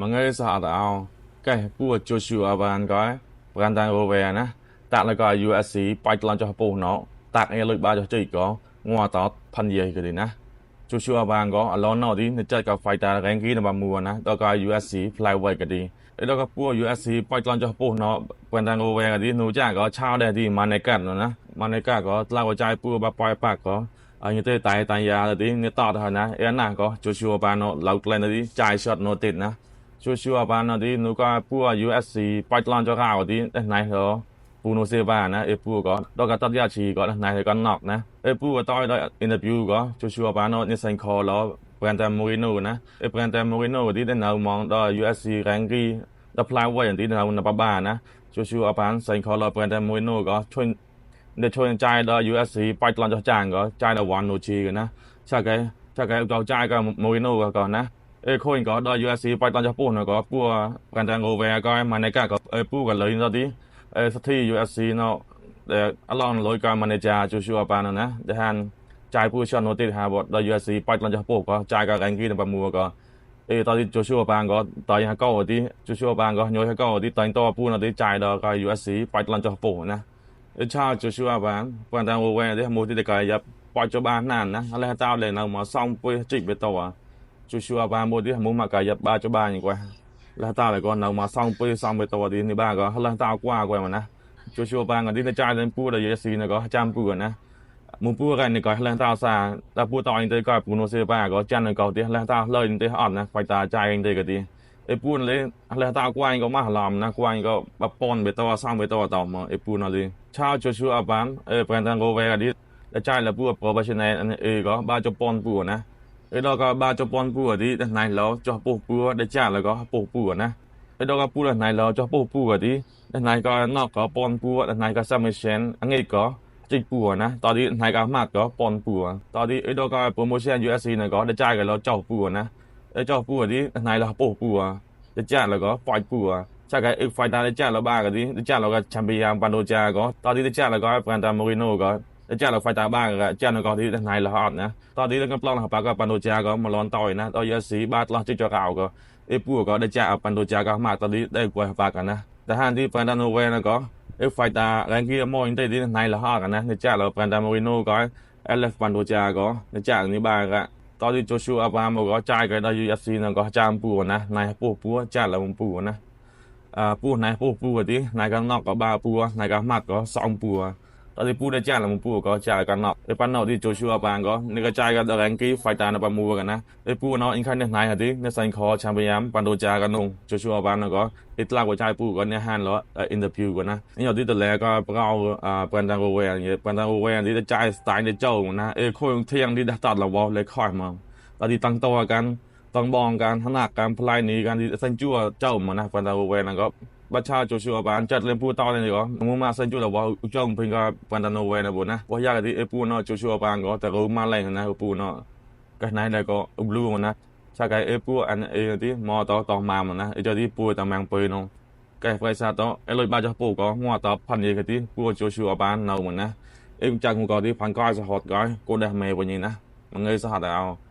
มงเอสาดเอาแกผัวจูชูอาบานก้อยประกันตังโอเวนะตักแล้วก็ยูเอสซีไปตลอดจะปูเนาะตักเอลุยบาจะจีก็งัวต่อพันเยก็ดีนะจูชูอาบานก็อลอนนอดีในจัดกับไฟตาแรงกี้ในบามัวนะแล้วก็ยูเอสซีฟลายไวก็ดีแล้วก็ผัวยูเอสซีไปตลอดจะปูเนาะประกันตังโอเวกันดีหนูจ้าก็เช้าได้ดีมาในกัดนะมาในกัดก็เล่าใจปัวบาปอยปากก็อันนี้เตยตายตายยาเลยดิเนี่ยต่อเท่านะเอ็น่ะก็ชูชูอาบานเนาะเราแกลนเลยดิจ่ายช็อตโนติดนะ ปัว USC ไปตลอนเจ้าข่าวที่ไหนเหรอปูโนเซบานะเอปูก็ดอกกตัดยาชีก็ไหนก็นอกนะเอปูก็ต่อยได้อินเตอร์วิวก็ชัวชัวบาน no นี่สังคอแล้วแบรนด์โมริโนนะเอแบรนด์โมริโนที่ได้นามองด้ USC แรงกี้ดับพลายไว้อย่างที่เรานปบ้านะชัวชัวบานสังคอแล้วแบรนด์โมริโนก็ช่วยเดี๋ยวช่วยจ่ายด้ USC ไปตลอนเจ้าจ้างก็จ่ายด้วันโนชีกันนะใช่ไงใช่ไงเราจ่ายกับโมริโนก่อนนะเออคนก็ได้ USC ไปตอนนะ ก็ปัวกันจังโอเวก็มาในกาก็เออปูกันเลยตอนที่เออสที่ USC เนาะเอออลองลอยการมาในจาจูชัวปานะนะเดฮันจ่ายผู้ชนโนติหาบทได้ USC ไปตอนจะพูดก็จ่ายกับแรงกี้ในประมูลก็เออตอนที่จูชัวปางก็ตอนยังก็ที่จูชัวปางก็โยให้ก็ที่ตอนตัวปูนะที่จ่ายดอกก็ USC ไปตอนจะพูดนะเออชาจูชัวปางกันจังโอเวที่มูที่ตะกา ยยับปล่อยจบานนั่นนะอะไรเจ้าเลยนะมาซ่องปุ้ยจิกไปตัว Joshua ba một đi muốn mà cả nhập ba cho ba như quay là tao lại còn nào mà xong bơi xong bơi tàu đi thì ba có là tao qua quay mà nè Joshua ba người đi tới trai lên pu là gì xí này có trăm pu nè muốn pu cái này có là tao xa ta pu tao anh tới coi pu nó xe ba có chân này có đi là tao lời tới họ nè phải ta trai anh tới cái đi ê pu lấy là tao qua anh có mà làm nè qua anh có bắp pon bơi tàu xong bơi tàu tàu mà ê pu nó đi chào Joshua ban ê phải đang go về cái đi là trai là pu professional ê có ba cho pon pu nè ไอ้ดอกก็บาจปอนปูอ่ะดินายแล้วจอปูปูได้จ้าแล้วก็ปูปูนะไอ้ดอกก็ปูนายแล้วจอปูปูอ่ะดินายก็นอกก็ปอนปูนายก็ซัมเมชันอันนี้ก็จิกปูนะตอนนี้นายก็มากก็ปอนปูตอนนี้ไอ้ดอกก็โปรโมชั่น USC นะก็ได้จ้ากันแล้วเจ้าปูนะไอ้เจ้าปูอ่ะดินายแล้วปูปูได้จ้าแล้วก็ปล่อยปูใช่ไงไอ้ไฟตาได้จ้าแล้วบ้ากันดิได้จ้าแล้วก็แชมเปี้ยนปันโดจาก็ตอนนี้ไ ด้จ้าแล้วก็แบรนด์โมริโน่ก็ cha là phải ta ba cái cha nó có thì này là hot nè tao đi cái plan là bà cái pando cha có một lon tỏi nè tao giờ xí ba lon cho gạo có ép bùa có để cha pando cha có mà tao đi đây quay bà cái nè แต่ฮันที่ปานดานโนเวนะก็เอฟไฟตาแรงกี้มออินที่ไหนละฮอกันนะในจ้าเราปานดานโมริโนก็เอลเอฟปันโดจาก็ในจ้านี้บ้าก็ตอนที่โจชูอาบามก็จ่ายก็ได้ยูเอฟซีนะก็จามปูนะนายปูปูจ้าเราปูนะอ่าปูนายปูปูที่นายก็นอกก็บ้าปูนายก็มักก็สองปู ตอนที่พูดได้จ้าละมึงพูดก็จ่ายกันเนาะไอ้ปันเนาะที่โจชัวปางก็นี่ก็จ่ายกันแรงกี้ไฟตาในประมูกันนะไอ้พูดเนาะอินคันเนี่ยนายฮะที่ในสังคอแชมเปี้ยนปันโดจากันนงโจชัวปางเนาะก็ไอ้ตลาดกว่าจ่ายพูดก็เนี่ยฮันแล้วอินเตอร์วิวกันนะนี่อยู่ที่ตัวแรกก็เราอ่าปันดังโอเวียนปันดังโอเวียนที่จะจ่ายสไตล์ในเจ้านะเอ้ค้งเที่ยงที่ตัดละวอลเลยคอยมาตอนที่ตั้งตัวกัน ต้องบองกันถนักการพลายนี้กันที่สัญจั่วเจ้ามันนะปันดังโอเวียนก็บัชชาโจชัวบานจัดเล่นผู้ต่อเลยก็มึงมาสัญจุแล้วว่าจ้องเพิ่งก็ปันตโนเวนะบุนะว่ายากที่ไอ้ปูเนาะโจชัวบานก็แต่ก็มาแรงนะปูเนาะก็ไหนได้ก็อุบลูมันนะชาไกไอ้ปู อัน เอที่มอต่อต่อมาหมันนะไอ้เจ้าที่ปูตะแมงปืนเนาะไก่ไฟซาต่อไอ้รถบ้าจะปูก็งัวต่อพันเยกที่ปูโจชัวบานเนามันนะไ